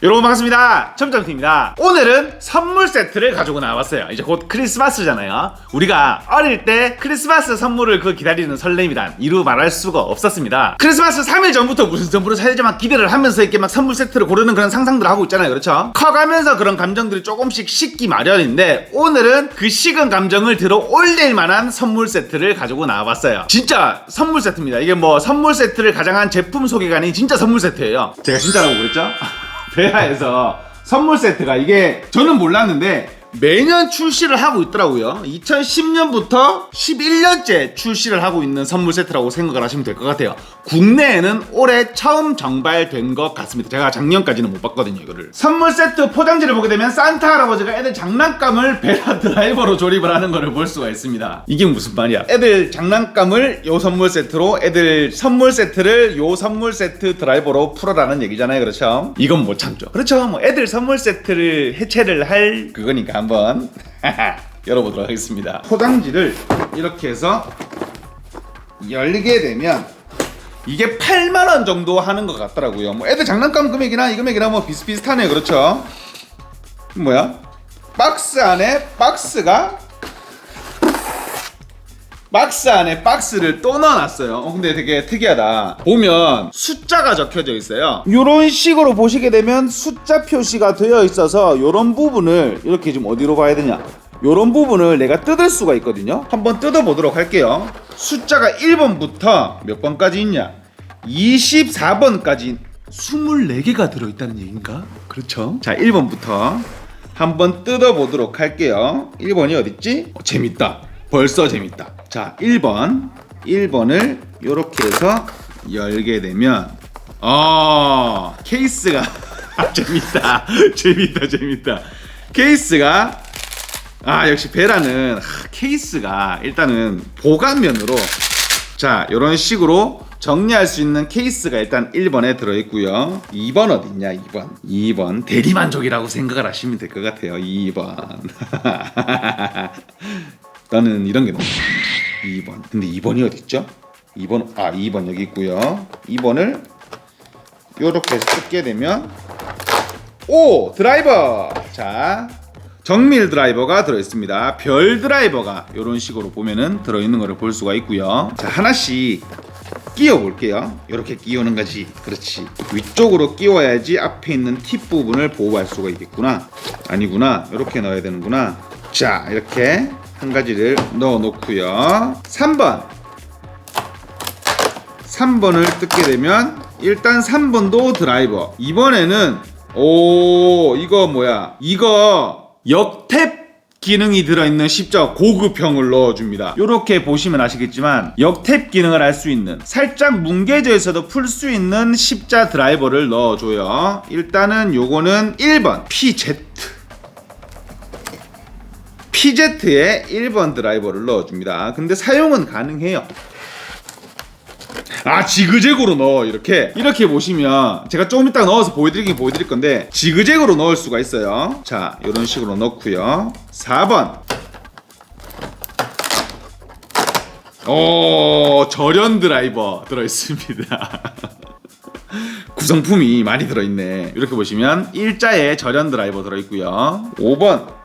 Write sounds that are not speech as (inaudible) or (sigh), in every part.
여러분 반갑습니다. 첨점팀입니다. 오늘은 선물 세트를 가지고 나왔어요. 이제 곧 크리스마스잖아요. 우리가 어릴 때 크리스마스 선물을 그 기다리는 설렘이란 이루 말할 수가 없었습니다. 크리스마스 3일 전부터 무슨 선물을 사야지 막 기대를 하면서 이렇게 막 선물 세트를 고르는 그런 상상들을 하고 있잖아요. 그렇죠? 커가면서 그런 감정들이 조금씩 식기 마련인데 오늘은 그 식은 감정을 들어 올릴 만한 선물 세트를 가지고 나와봤어요. 진짜 선물 세트입니다. 이게 뭐 선물 세트를 가장한 제품 소개가 아닌 진짜 선물 세트예요. 제가 진짜라고 그랬죠? 베라에서 선물 세트가 이게 저는 몰랐는데 매년 출시를 하고 있더라고요. 2010년부터 11년째 출시를 하고 있는 선물 세트라고 생각을 하시면 될 것 같아요. 국내에는 올해 처음 정발된 것 같습니다. 제가 작년까지는 못 봤거든요, 이거를. 선물 세트 포장지를 보게 되면 산타 할아버지가 애들 장난감을 베라 드라이버로 조립을 하는 것을 볼 수가 있습니다. 이게 무슨 말이야? 애들 장난감을 요 선물 세트로, 애들 선물 세트를 요 선물 세트 드라이버로 풀어라는 얘기잖아요, 그렇죠? 이건 못 참죠. 그렇죠? 뭐 애들 선물 세트를 해체를 할 그거니까 한번 (laughs) 열어보도록 하겠습니다. 포장지를 이렇게 해서 열게 되면 이게 8만 원 정도 하는 것 같더라고요. 뭐 애들 장난감 금액이나 이 금액이나 뭐 비슷비슷하네요. 그렇죠? 뭐야? 박스 안에 박스가 박스 안에 박스를 또 넣어놨어요. 어, 근데 되게 특이하다. 보면 숫자가 적혀져 있어요. 이런 식으로 보시게 되면 숫자 표시가 되어 있어서 이런 부분을 이렇게 좀 어디로 봐야 되냐? 이런 부분을 내가 뜯을 수가 있거든요. 한번 뜯어보도록 할게요. 숫자가 1번부터 몇 번까지 있냐? 24번까지 24개가 들어있다는 얘기인가? 그렇죠. 자, 1번부터 한번 뜯어보도록 할게요. 1번이 어딨지? 어, 재밌다. 벌써 재밌다. 자, 1번. 1번을 이렇게 해서 열게 되면 어, 케이스가 아, (laughs) 재밌다. 재밌다. 재밌다. 케이스가 아, 역시 베라는 아, 케이스가 일단은 보관면으로 자, 이런 식으로 정리할 수 있는 케이스가 일단 1번에 들어있고요. 2번 어딨냐? 2번. 2번 대리만족이라고 생각을 하시면 될 것 같아요. 2번. (laughs) 나는 이런 게 너무 좋아. 2번. 근데 2번이 어딨죠? 2번 아 2번 여기 있고요. 2번을 요렇게 뜯게 되면 오 드라이버. 자 정밀 드라이버가 들어있습니다. 별 드라이버가 이런 식으로 보면은 들어있는 것을 볼 수가 있고요. 자 하나씩 끼워 볼게요. 이렇게 끼우는 거지. 그렇지. 위쪽으로 끼워야지 앞에 있는 팁 부분을 보호할 수가 있겠구나. 아니구나. 이렇게 넣어야 되는구나. 자 이렇게 한 가지를 넣어 놓고요. 3번. 3번을 뜯게 되면 일단 3번도 드라이버. 이번에는 오 이거 뭐야? 이거 역탭 기능이 들어있는 십자 고급형을 넣어줍니다. 이렇게 보시면 아시겠지만 역탭 기능을 할 수 있는 살짝 뭉개져 있어도 풀 수 있는 십자 드라이버를 넣어줘요. 일단은 요거는 1번 PZ PZ에 1번 드라이버를 넣어줍니다. 근데 사용은 가능해요. 아 지그재그로 넣어 이렇게. 이렇게 보시면 제가 조금 이따 넣어서 보여드리긴 보여드릴 건데 지그재그로 넣을 수가 있어요. 자 이런 식으로 넣고요. 4번. 오 절연 드라이버 들어있습니다. (laughs) 구성품이 많이 들어있네. 이렇게 보시면 일자에 절연 드라이버 들어있고요. 5번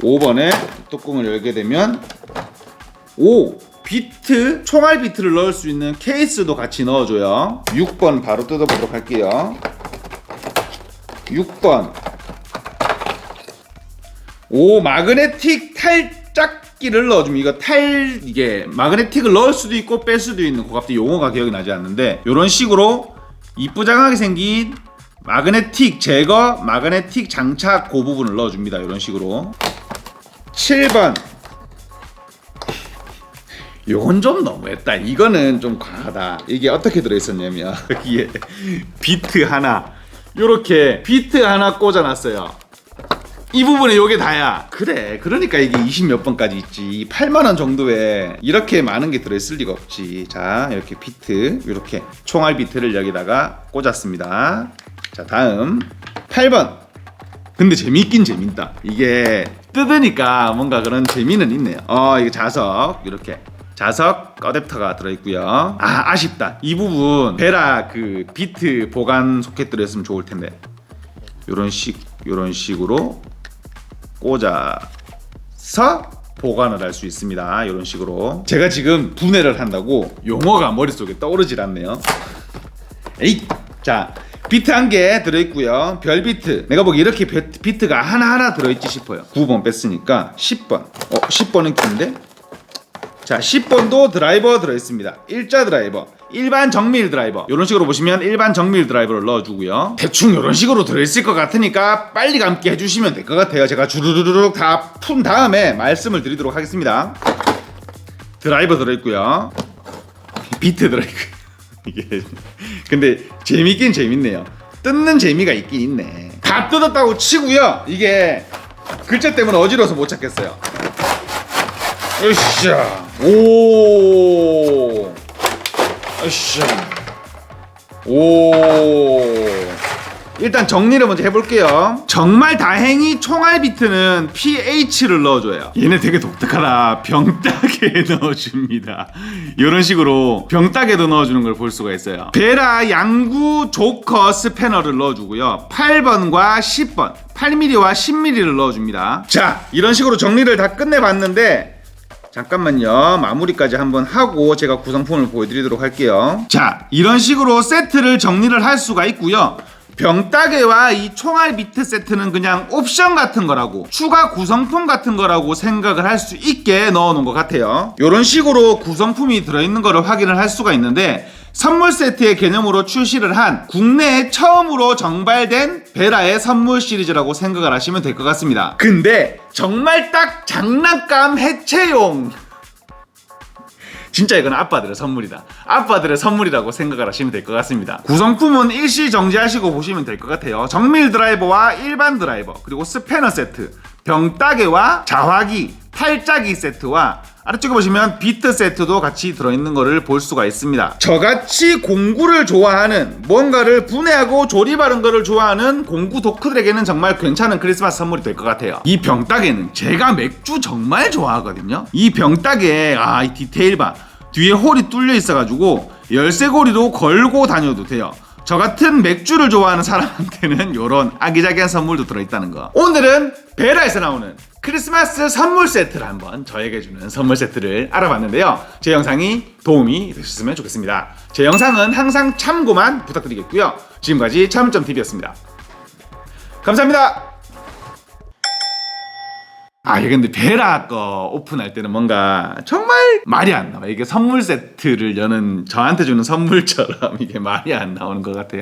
5번에 뚜껑을 열게 되면 오 비트 총알 비트를 넣을 수 있는 케이스도 같이 넣어줘요. 6번 바로 뜯어보도록 할게요. 6번. 오 마그네틱 탈짝기를 넣어주면 이거 탈 이게 마그네틱을 넣을 수도 있고 뺄 수도 있는 그 갑자기 용어가 기억이 나지 않는데 이런 식으로 이쁘장하게 생긴 마그네틱 제거 마그네틱 장착 그 부분을 넣어줍니다. 이런 식으로 7번 요건 좀 너무했다. 이거는 좀 과하다. 이게 어떻게 들어있었냐면 (laughs) 여기에 비트 하나 요렇게 비트 하나 꽂아놨어요. 이 부분에 요게 다야. 그래. 그러니까 이게 20몇 번까지 있지. 8만 원 정도에 이렇게 많은 게 들어있을 리가 없지. 자, 이렇게 비트, 이렇게 총알 비트를 여기다가 꽂았습니다. 자, 다음 8번. 근데 재밌긴 재밌다. 이게 뜯으니까 뭔가 그런 재미는 있네요. 어, 이게 자석 이렇게 자석 어댑터가 들어있고요. 아 아쉽다. 이 부분 베라 그 비트 보관 소켓 들어있으면 좋을 텐데. 요런 식 요런 식으로 꽂아서 보관을 할 수 있습니다. 이런 식으로 제가 지금 분해를 한다고 용어가 머릿속에 떠오르질 않네요. 에이 자 비트 한 개 들어있고요. 별 비트 내가 보기 이렇게 비- 비트가 하나하나 들어있지 싶어요. 9번 뺐으니까 10번 어 10번은 긴데 자 10번도 드라이버 들어있습니다. 일자 드라이버 일반 정밀 드라이버 이런 식으로 보시면 일반 정밀 드라이버를 넣어주고요. 대충 이런 식으로 들어있을 것 같으니까 빨리 감기 해주시면 될 것 같아요. 제가 주르르륵 다 푼 다음에 말씀을 드리도록 하겠습니다. 드라이버 들어있고요. 비트 들어있고요. (laughs) 이게 근데 재밌긴 재밌네요. 뜯는 재미가 있긴 있네. 다 뜯었다고 치고요. 이게 글자 때문에 어지러워서 못 찾겠어요. 으쌰. 오. 으쌰. 오. 일단 정리를 먼저 해볼게요. 정말 다행히 총알 비트는 pH를 넣어줘요. 얘네 되게 독특하다. 병따개에 (laughs) 넣어줍니다. 이런 식으로 병따개도 넣어주는 걸 볼 수가 있어요. 베라 양구 조커 스패너를 넣어주고요. 8번과 10번, 8mm와 10mm를 넣어줍니다. 자, 이런 식으로 정리를 다 끝내봤는데 잠깐만요. 마무리까지 한번 하고 제가 구성품을 보여드리도록 할게요. 자, 이런 식으로 세트를 정리를 할 수가 있고요. 병따개와 이 총알 비트 세트는 그냥 옵션 같은 거라고 추가 구성품 같은 거라고 생각을 할 수 있게 넣어놓은 것 같아요. 이런 식으로 구성품이 들어있는 거를 확인을 할 수가 있는데 선물 세트의 개념으로 출시를 한 국내에 처음으로 정발된 베라의 선물 시리즈라고 생각을 하시면 될 것 같습니다. 근데 정말 딱 장난감 해체용 진짜 이건 아빠들의 선물이다. 아빠들의 선물이라고 생각을 하시면 될 것 같습니다. 구성품은 일시 정지하시고 보시면 될 것 같아요. 정밀 드라이버와 일반 드라이버, 그리고 스패너 세트, 병따개와 자화기, 팔짜기 세트와 아래쪽에 보시면 비트 세트도 같이 들어있는 것을 볼 수가 있습니다. 저같이 공구를 좋아하는 뭔가를 분해하고 조립하는 것을 좋아하는 공구 도크들에게는 정말 괜찮은 크리스마스 선물이 될 것 같아요. 이 병따개는 제가 맥주 정말 좋아하거든요. 이 병따개 아이 디테일 봐. 뒤에 홀이 뚫려 있어가지고 열쇠고리도 걸고 다녀도 돼요. 저 같은 맥주를 좋아하는 사람한테는 이런 아기자기한 선물도 들어있다는 거. 오늘은 베라에서 나오는 크리스마스 선물 세트를 한번 저에게 주는 선물 세트를 알아봤는데요. 제 영상이 도움이 되셨으면 좋겠습니다. 제 영상은 항상 참고만 부탁드리겠고요. 지금까지 참점TV였습니다. 감사합니다. 아, 근데 베라 거 오픈할 때는 뭔가 정말 말이 안 나와. 이게 선물 세트를 여는 저한테 주는 선물처럼 (laughs) 이게 말이 안 나오는 것 같아요.